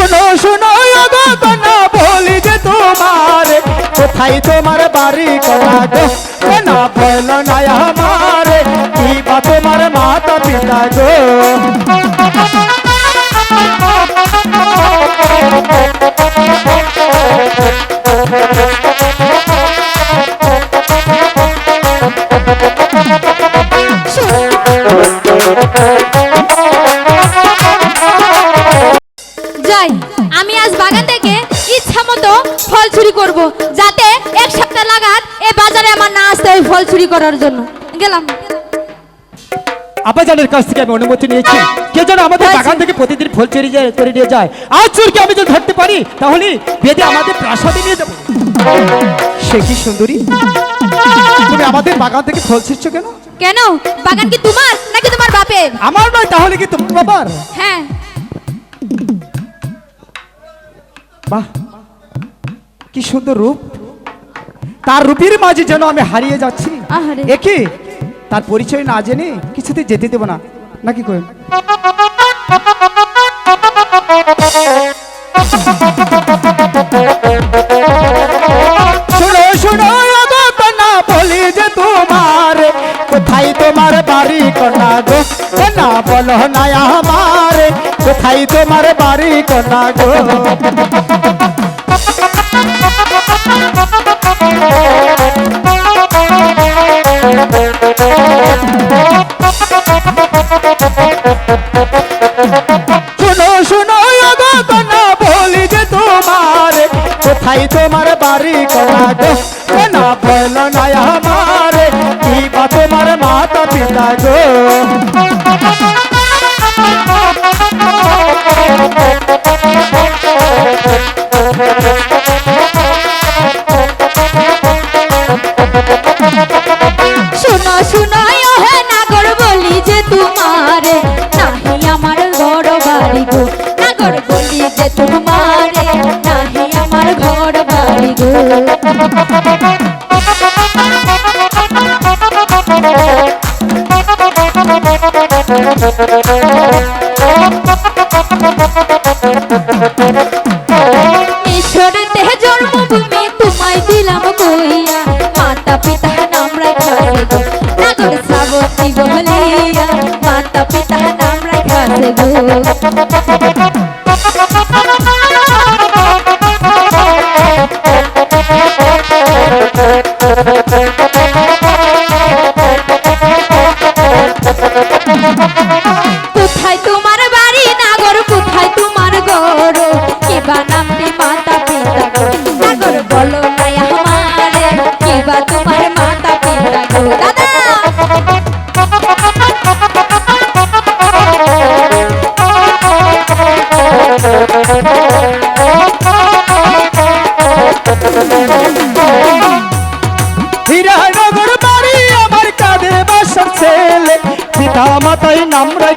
শুনো শুনো না বলি যে তোমার, কোথায় তোমার বাড়ি কন্যা না বলো না আমার? কি বা তোমার মাতা পিতা গো? মতো ফল চুরি করব যাতে এক সপ্তাহ লাগাত এ বাজারে আমার না আসতে হয় ফল চুরি করার জন্য। গেলাম। আব্বাজানের কাছ থেকে আমি অনুমতি নিয়েছি। কে যেন আমাদের বাগান থেকে প্রতিদিন ফুল চুরি যায়- করে নিয়ে যায়। আজ চুরকে আমি যদি ধরতে পারি তাহলে বেদে আমাদের প্রাসাদে নিয়ে যাব। সে কি সুন্দরী? তুমি আমাদের বাগান থেকে ফল ছিঁড়ছো কেন? কেন? বাগান কি তোমার নাকি তোমার বাপের? আমার নয় তাহলে কি তোমার বাবার? হ্যাঁ। বাহ। কি সুন্দর রূপ? তার রূপের মাঝে যেন আমি হারিয়ে যাচ্ছি। একে? তার পরিচয় না জেনে কিছুতে যেতে দেবো না। নাকি কই? শুনো শুনো কন্যা বলি যে তোমার কোথায় তোমার বাড়ি কন্যা গো? কন্যা বলো না আমার কোথায় তোমার বাড়ি কন্যা গো? কোথায় তোমার বাড়ি করা গো। না বলো না আমার? কি বা তোমার মাতা পিতা গো? গো ঈশ্বরতে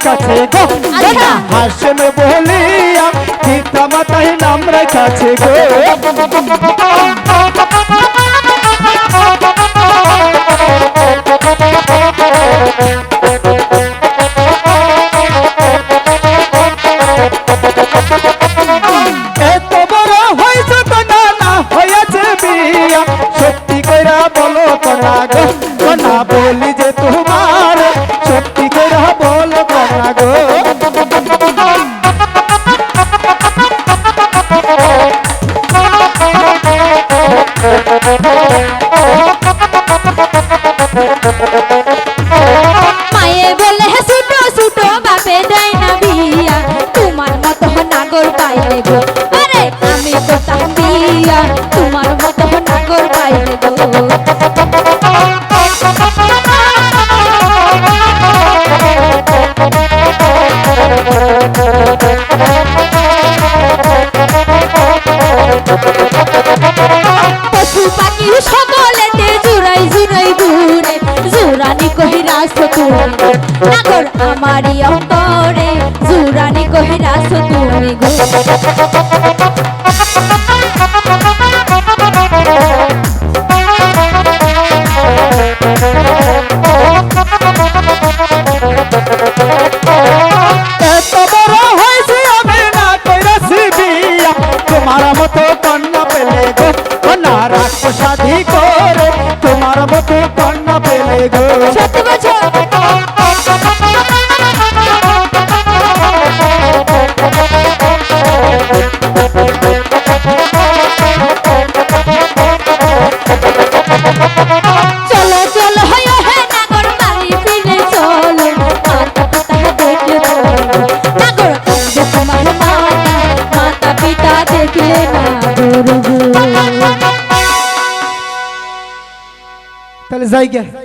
রেখাছে গো। আচ্ছা। হাসেন বলিয়া পিতা মাতাই নাম রেখাছে গো। বলো সকলেতে জুড়াই জুড়াই ঘুরে জুরানি কহিরাস তুমি নাগর আমারই অন্তরে জুরানি কহিরাস তুমি গো। না গরু তাহলে যাই গে।